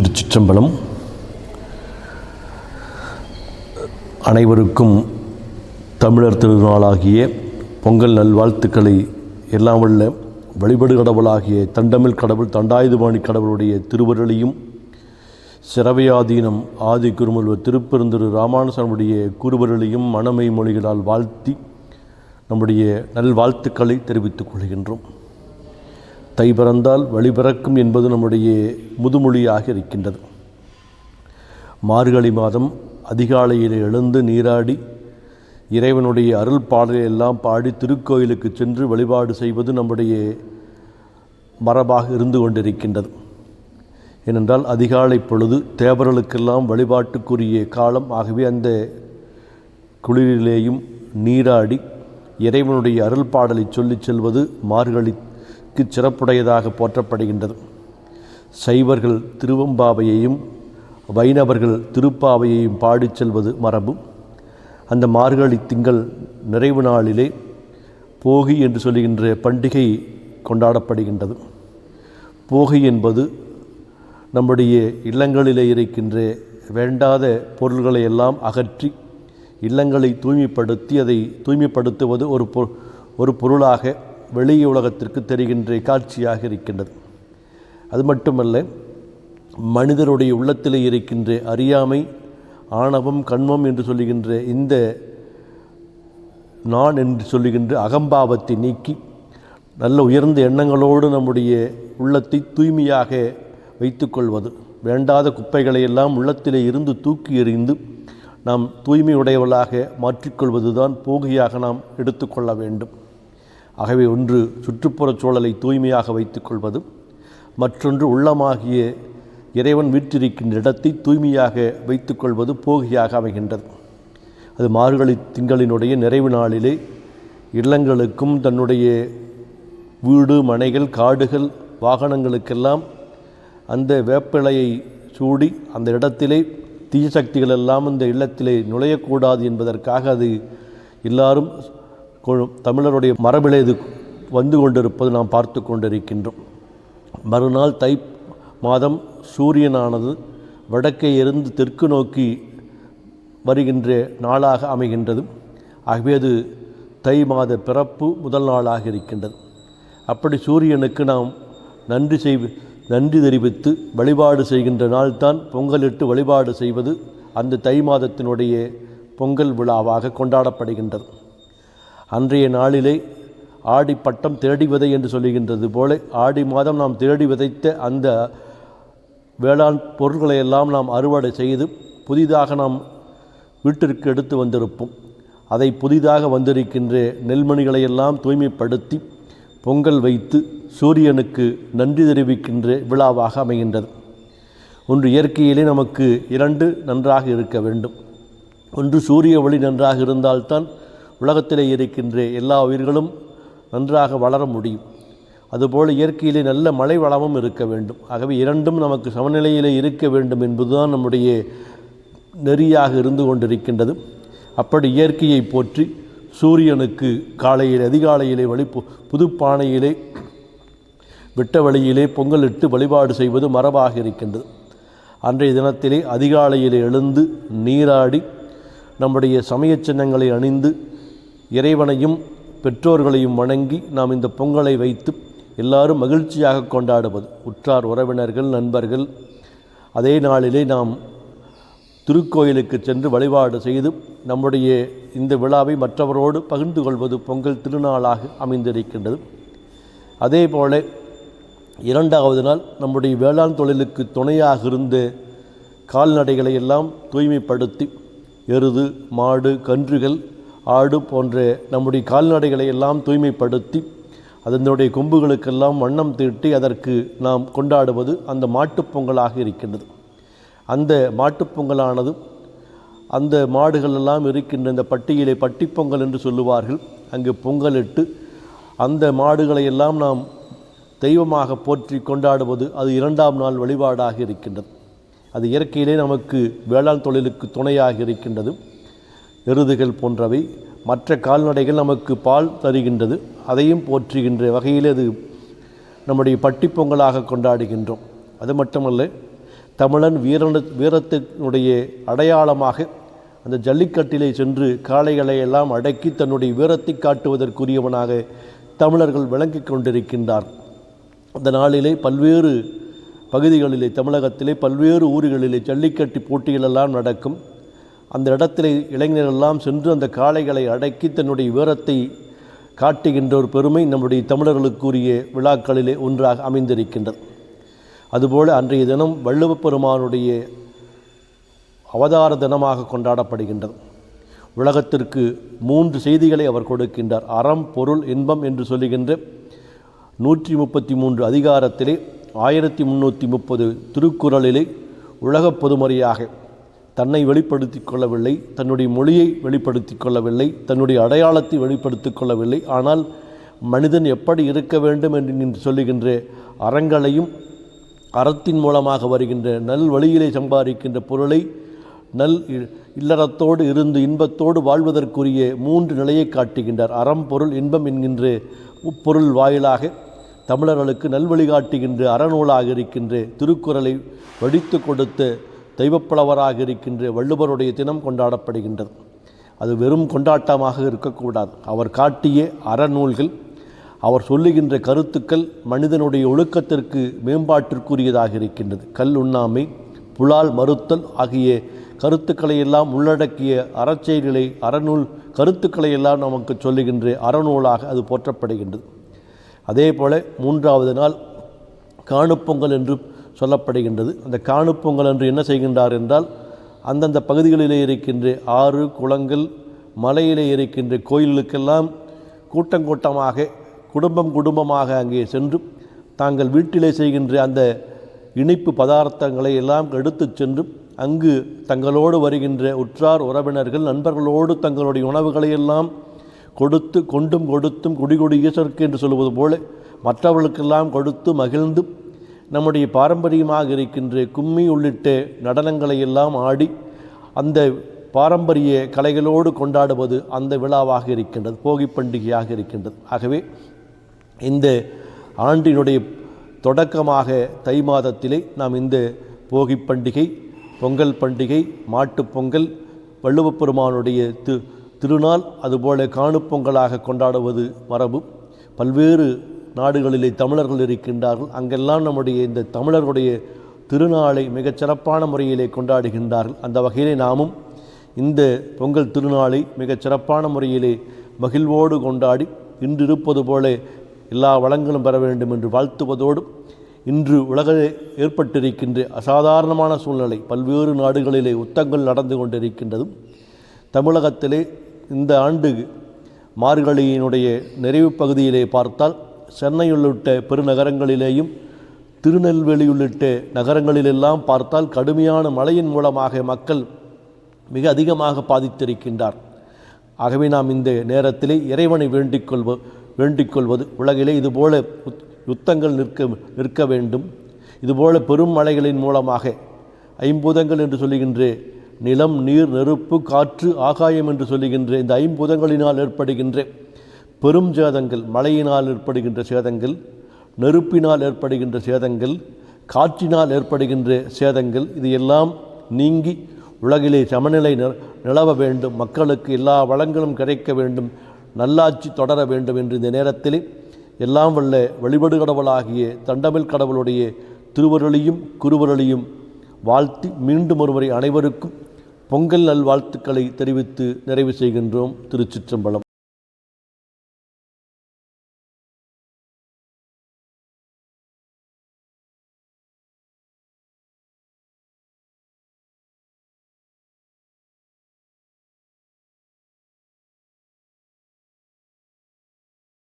திருச்சிற்றம்பலம். அனைவருக்கும் தமிழர் திருநாளாகிய பொங்கல் நல்வாழ்த்துக்களை எல்லாம் உள்ள வழிபடு கடவுளாகிய தண்டமிழ் கடவுள் தண்டாயுதபாணி கடவுளுடைய திருவருளையும் சிறவையாதீனம் ஆதி குருமுல்வர் திருப்பெருந்திரு ராமானுசனுடைய குருவருளையும் மனமை மொழிகளால் வாழ்த்தி நம்முடைய நல்வாழ்த்துக்களை தெரிவித்துக் கொள்கின்றோம். தை பிறந்தால் வழி பிறக்கும் என்பது நம்முடைய முதுமொழியாக இருக்கின்றது. மார்கழி மாதம் அதிகாலையில் எழுந்து நீராடி இறைவனுடைய அருள் பாடலை எல்லாம் பாடி திருக்கோயிலுக்கு சென்று வழிபாடு செய்வது நம்முடைய மரபாக இருந்து கொண்டிருக்கின்றது. ஏனென்றால் அதிகாலை பொழுது தேவர்களுக்கெல்லாம் வழிபாட்டுக்குரிய காலம். ஆகவே அந்த குளிரிலேயும் நீராடி இறைவனுடைய அருள் பாடலை சொல்லிச் செல்வது மார்கழி மிக்கு சிறப்புடையதாக போற்றப்படுகின்றது. சைவர்கள் திருவம்பாவையையும் வைணவர்கள் திருப்பாவையையும் பாடிச் செல்வது மரபு. அந்த மார்கழி திங்கள் நிறைவு நாளிலே போகி என்று சொல்கின்ற பண்டிகை கொண்டாடப்படுகின்றது. போகி என்பது நம்முடைய இல்லங்களிலே இருக்கின்ற வேண்டாத பொருள்களை எல்லாம் அகற்றி இல்லங்களை தூய்மைப்படுத்தி அதை தூய்மைப்படுத்துவது ஒரு பொ ஒரு பொருளாக வெளி உலகத்திற்கு தெரிகின்ற காட்சியாக இருக்கின்றது. அது மட்டுமல்ல மனிதருடைய உள்ளத்திலே இருக்கின்ற அறியாமை ஆணவம் கண்மம் என்று சொல்லுகின்ற இந்த நான் என்று சொல்லுகின்ற அகம்பாவத்தை நீக்கி நல்ல உயர்ந்த எண்ணங்களோடு நம்முடைய உள்ளத்தை தூய்மையாக வைத்துக்கொள்வது வேண்டாத குப்பைகளை எல்லாம் உள்ளத்திலே இருந்து தூக்கி எறிந்து நாம் தூய்மையுடையவளாக மாற்றிக்கொள்வதுதான் போகியாக நாம் எடுத்துக்கொள்ள வேண்டும். ஆகவே ஒன்று சுற்றுப்புறச் சூழலை தூய்மையாக வைத்துக்கொள்வதும் மற்றொன்று உள்ளமாகிய இறைவன் வீற்றிருக்கின்ற இடத்தை தூய்மையாக வைத்துக்கொள்வது போகியாக அமைகின்றது. அது மார்கழி திங்களினுடைய நிறைவு நாளிலே இல்லங்களுக்கும் தன்னுடைய வீடு மனைகள் காடுகள் வாகனங்களுக்கெல்லாம் அந்த வேப்பிலையை சூடி அந்த இடத்திலே தீய சக்திகள் எல்லாம் இந்த இல்லத்திலே நுழையக்கூடாது என்பதற்காக அது எல்லாரும் தமிழருடைய மரபிலே இது வந்து கொண்டிருப்பது நாம் பார்த்து கொண்டிருக்கின்றோம். மறுநாள் தை மாதம் சூரியனானது வடக்கே இருந்து தெற்கு நோக்கி வருகின்ற நாளாக அமைகின்றது. ஆகவே அது தை மாத பிறப்பு முதல் நாளாக இருக்கின்றது. அப்படி சூரியனுக்கு நாம் நன்றி செய் நன்றி தெரிவித்து வழிபாடு செய்கின்ற நாள்தான் பொங்கலிட்டு வழிபாடு செய்வது அந்த தை மாதத்தினுடைய பொங்கல் விழாவாக கொண்டாடப்படுகின்றது. அன்றைய நாளிலே ஆடி பட்டம் தேடி விதை என்று சொல்லுகின்றது போல ஆடி மாதம் நாம் தேடி விதைத்த அந்த வேளாண் பொருட்களை எல்லாம் நாம் அறுவடை செய்து புதிதாக நாம் வீட்டிற்கு எடுத்து வந்திருப்போம். அதை புதிதாக வந்திருக்கின்ற நெல்மணிகளை எல்லாம் தூய்மைப்படுத்தி பொங்கல் வைத்து சூரியனுக்கு நன்றி தெரிவிக்கின்ற விழாவாக அமைகின்றது. ஒன்று இயற்கையிலே நமக்கு இரண்டு நன்றாக இருக்க வேண்டும். ஒன்று சூரிய ஒளி நன்றாக இருந்தால்தான் உலகத்திலே இருக்கின்ற எல்லா உயிர்களும் நன்றாக வளர முடியும். அதுபோல் இயற்கையிலே நல்ல மழை வளமும் இருக்க வேண்டும். ஆகவே இரண்டும் நமக்கு சமநிலையிலே இருக்க வேண்டும் என்பதுதான் நம்முடைய நெறியாக இருந்து கொண்டிருக்கின்றது. அப்படி இயற்கையை போற்றி சூரியனுக்கு காலையில் அதிகாலையிலே வழி புதுப்பானையிலே விட்ட வழியிலே பொங்கலிட்டு வழிபாடு செய்வது மரபாக இருக்கின்றது. அன்றைய தினத்திலே அதிகாலையிலே எழுந்து நீராடி நம்முடைய சமய சின்னங்களை அணிந்து இறைவனையும் பெற்றோர்களையும் வணங்கி நாம் இந்த பொங்கலை வைத்து எல்லாரும் மகிழ்ச்சியாக கொண்டாடுவது. உற்றார் உறவினர்கள் நண்பர்கள். அதே நாளிலே நாம் திருக்கோயிலுக்கு சென்று வழிபாடு செய்து நம்முடைய இந்த விழாவை மற்றவரோடு பகிர்ந்து கொள்வது பொங்கல் திருநாளாக அமைந்திருக்கின்றது. அதே போல இரண்டாவது நாள் நம்முடைய வேளாண் தொழிலுக்கு துணையாக இருந்த கால்நடைகளை எல்லாம் தூய்மைப்படுத்தி எருது மாடு கன்றுகள் ஆடு போன்ற நம்முடைய கால்நடைகளை எல்லாம் தூய்மைப்படுத்தி அதனுடைய கொம்புகளுக்கெல்லாம் வண்ணம் தீட்டி அதற்கு நாம் கொண்டாடுவது அந்த மாட்டுப்பொங்கலாக இருக்கின்றது. அந்த மாட்டுப்பொங்கலானது அந்த மாடுகள் எல்லாம் இருக்கின்ற இந்த பட்டியலை பட்டிப்பொங்கல் என்று சொல்லுவார்கள். அங்கு பொங்கலிட்டு அந்த மாடுகளை எல்லாம் நாம் தெய்வமாக போற்றி கொண்டாடுவது அது இரண்டாம் நாள் வழிபாடாக இருக்கின்றது. அது இயற்கையிலே நமக்கு வேளாண் தொழிலுக்கு துணையாக இருக்கின்றது. எருதுகள் போன்றவை மற்ற கால்நடைகள் நமக்கு பால் தருகின்றது. அதையும் போற்றுகின்ற வகையில் அது நம்முடைய பட்டிப்பொங்கலாக கொண்டாடுகின்றோம். அது மட்டுமல்ல தமிழன் வீரன வீரத்தினுடைய அடையாளமாக அந்த ஜல்லிக்கட்டிலே சென்று காளைகளை எல்லாம் அடக்கி தன்னுடைய வீரத்தை காட்டுவதற்குரியவனாக தமிழர்கள் விளங்கிக் கொண்டிருக்கின்றார். அந்த நாளிலே பல்வேறு பகுதிகளிலே தமிழகத்திலே பல்வேறு ஊர்களிலே ஜல்லிக்கட்டு போட்டிகளெல்லாம் நடக்கும். அந்த இடத்திலே இளைஞரெல்லாம் சென்று அந்த காளைகளை அடக்கி தன்னுடைய வீரத்தை காட்டுகின்ற ஒரு பெருமை நம்முடைய தமிழர்களுக்குரிய விழாக்களிலே ஒன்றாக அமைந்திருக்கின்றது. அதுபோல் அன்றைய தினம் வள்ளுவப்பெருமானுடைய அவதார தினமாக கொண்டாடப்படுகின்றது. உலகத்திற்கு மூன்று செய்திகளை அவர் கொடுக்கின்றார். அறம் பொருள் இன்பம் என்று சொல்லுகின்ற நூற்றி முப்பத்தி மூன்று அதிகாரத்திலே ஆயிரத்தி முந்நூற்றி முப்பது திருக்குறளிலே உலகப் பொதுமறையாக தன்னை வெளிப்படுத்திக் கொள்ளவில்லை தன்னுடைய மொழியை வெளிப்படுத்திக் கொள்ளவில்லை தன்னுடைய அடையாளத்தை வெளிப்படுத்திக் கொள்ளவில்லை. ஆனால் மனிதன் எப்படி இருக்க வேண்டும் என்று நின்று சொல்லுகின்ற அறங்களையும் அறத்தின் மூலமாக வருகின்ற நல் வழியிலே சம்பாதிக்கின்ற பொருளை நல் இ- இல்லறத்தோடு இருந்து இன்பத்தோடு வாழ்வதற்குரிய மூன்று நிலையை காட்டுகின்றார். அறம் பொருள் இன்பம் என்கின்ற முப்பொருள் வாயிலாக தமிழர்களுக்கு நல்வழி காட்டுகின்ற அறநூலாக இருக்கின்ற திருக்குறளை வடித்து கொடுத்து தெய்வப்புலவராக இருக்கின்ற வள்ளுவருடைய தினம் கொண்டாடப்படுகின்றது. அது வெறும் கொண்டாட்டமாக இருக்கக்கூடாது. அவர் காட்டிய அறநூல்கள் அவர் சொல்லுகின்ற கருத்துக்கள் மனிதனுடைய ஒழுக்கத்திற்கு மேம்பாட்டிற்குரியதாக இருக்கின்றது. கல் உண்ணாமை புலால் மறுத்தல் ஆகிய கருத்துக்களை எல்லாம் உள்ளடக்கிய அறச்செயல்களை அறநூல் கருத்துக்களை எல்லாம் நமக்கு சொல்லுகின்ற அறநூலாக அது போற்றப்படுகின்றது. அதே போல மூன்றாவது நாள் காணுப்பொங்கல் என்று சொல்லப்படுகின்றது. அந்த காணுப்பொங்கல் என்று என்ன செய்கின்றார் என்றால் அந்தந்த பகுதிகளிலே இருக்கின்ற ஆறு குளங்கள் மலையிலே இருக்கின்ற கோயிலுக்கெல்லாம் கூட்டம் கூட்டமாக குடும்பம் குடும்பமாக அங்கே சென்று தாங்கள் வீட்டிலே செய்கின்ற அந்த இனிப்பு பதார்த்தங்களை எல்லாம் எடுத்துச் சென்று அங்கு தங்களோடு வருகின்ற உற்றார் உறவினர்கள் நண்பர்களோடு தங்களுடைய உணவுகளை எல்லாம் கொடுத்து கொண்டும் கொடுத்தும் குடிகொடி ஈசருக்கு என்று சொல்வது போல மற்றவர்களுக்கெல்லாம் கொடுத்து மகிழ்ந்து நம்முடைய பாரம்பரியமாக இருக்கின்ற கும்மி உள்ளிட்ட நடனங்களை எல்லாம் ஆடி அந்த பாரம்பரிய கலைகளோடு கொண்டாடுவது அந்த விழாவாக இருக்கின்றது போகி பண்டிகையாக இருக்கின்றது. ஆகவே இந்த ஆண்டினுடைய தொடக்கமாக தை மாதத்திலே நாம் இந்த போகி பண்டிகை பொங்கல் பண்டிகை மாட்டுப்பொங்கல் வள்ளுவப்பெருமானுடைய திரு தி திருநாள் அதுபோல காணுப்பொங்கலாக கொண்டாடுவது மரபு. பல்வேறு நாடுகளிலே தமிழர்கள் இருக்கின்றார்கள். அங்கெல்லாம் நம்முடைய இந்த தமிழர்களுடைய திருநாளை மிகச் சிறப்பான முறையிலே கொண்டாடுகின்றார்கள். அந்த வகையிலே நாமும் இந்த பொங்கல் திருநாளை மிகச் சிறப்பான முறையிலே மகிழ்வோடு கொண்டாடி இன்று இருப்பது போல எல்லா வளங்களும் பெற வேண்டும் என்று வாழ்த்துவதோடு இன்று உலகிலே ஏற்பட்டிருக்கின்ற அசாதாரணமான சூழ்நிலை பல்வேறு நாடுகளிலே யுத்தங்கள் நடந்து கொண்டிருக்கின்றதும் தமிழகத்திலே இந்த ஆண்டு மார்கழியினுடைய நிறைவு பகுதியிலே பார்த்தால் சென்னை உள்ளிட்ட பெருநகரங்களிலேயும் திருநெல்வேலி உள்ளிட்ட நகரங்களிலெல்லாம் பார்த்தால் கடுமையான மழையின் மூலமாக மக்கள் மிக அதிகமாக பாதித்திருக்கின்றார். ஆகவே நாம் இந்த நேரத்திலே இறைவனை வேண்டிக் கொள்வ வேண்டிக் கொள்வது உலகிலே இதுபோல யுத்தங்கள் நிற்க நிற்க வேண்டும். இதுபோல பெரும் மலைகளின் மூலமாக ஐம்பூதங்கள் என்று சொல்லுகின்ற நிலம் நீர் நெருப்பு காற்று ஆகாயம் என்று சொல்லுகின்ற இந்த ஐம்பூதங்களினால் ஏற்படுகின்ற பெரும் சேதங்கள் மழையினால் ஏற்படுகின்ற சேதங்கள் நெருப்பினால் ஏற்படுகின்ற சேதங்கள் காற்றினால் ஏற்படுகின்ற சேதங்கள் இது எல்லாம் நீங்கி உலகிலே சமநிலை நிலவ வேண்டும் மக்களுக்கு எல்லா வளங்களும் கிடைக்க வேண்டும் நல்லாட்சி தொடர வேண்டும் என்று இந்த நேரத்திலே எல்லாம் வல்ல வழிபடு கடவுளாகிய தண்டமிழ் கடவுளுடைய திருவருளையும் குருவருளியும் வாழ்த்தி மீண்டும் ஒருவரை அனைவருக்கும் பொங்கல் நல்வாழ்த்துக்களை தெரிவித்து நிறைவு செய்கின்றோம். திருச்சிற்றம்பலம்.